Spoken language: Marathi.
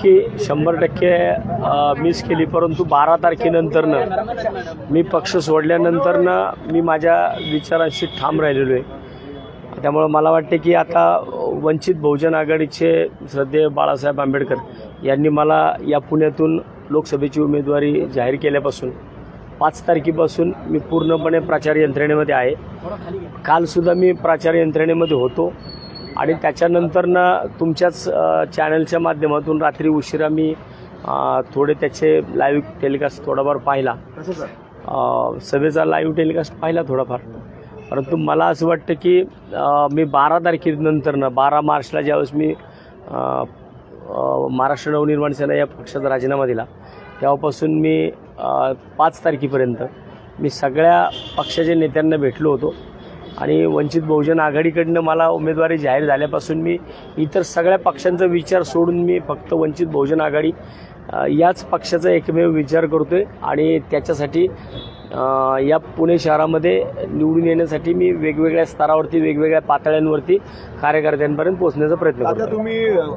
नक्की शंभर टक्के मिस केली परंतु बारा तारखेनंतरनं मी पक्ष सोडल्यानंतरनं मी माझ्या विचारांशी ठाम राहिलेलो आहे. त्यामुळं मला वाटते की आता वंचित बहुजन आघाडीचे श्रद्धेय बाळासाहेब आंबेडकर यांनी मला या पुण्यातून लोकसभेची उमेदवारी जाहीर केल्यापासून पाच तारखेपासून मी पूर्णपणे प्रचार यंत्रणेमध्ये आहे. कालसुद्धा मी प्रचार यंत्रणेमध्ये होतो. आणि त्याच्यानंतरनं तुमच्याच चॅनलच्या माध्यमातून रात्री उशिरा मी थोडे त्याचे लाईव्ह टेलिकास्ट थोडाफार पाहिला. सभेचा लाईव्ह टेलिकास्ट पाहिला थोडाफार. परंतु मला असं वाटतं की मी बारा तारखेनंतरनं बारा मार्चला ज्यावेळेस मी महाराष्ट्र नवनिर्माण सेना या पक्षाचा राजीनामा दिला तेव्हापासून मी पाच तारखेपर्यंत मी सगळ्या पक्षाच्या नेत्यांना भेटलो होतो. आणि वंचित बहुजन आघाडीकडनं मला उमेदवारी जाहीर झाल्यापासून मी इतर सगळ्या पक्षांचा विचार सोडून मी फक्त वंचित बहुजन आघाडी याच पक्षाचा एकमेव विचार करतो आहे आणि त्याच्यासाठी या पुणे शहरामध्ये निवडून येण्यासाठी मी वेगवेगळ्या स्तरावरती वेगवेगळ्या पातळ्यांवरती कार्यकर्त्यांपर्यंत पोहोचण्याचा प्रयत्न करतो तुम्ही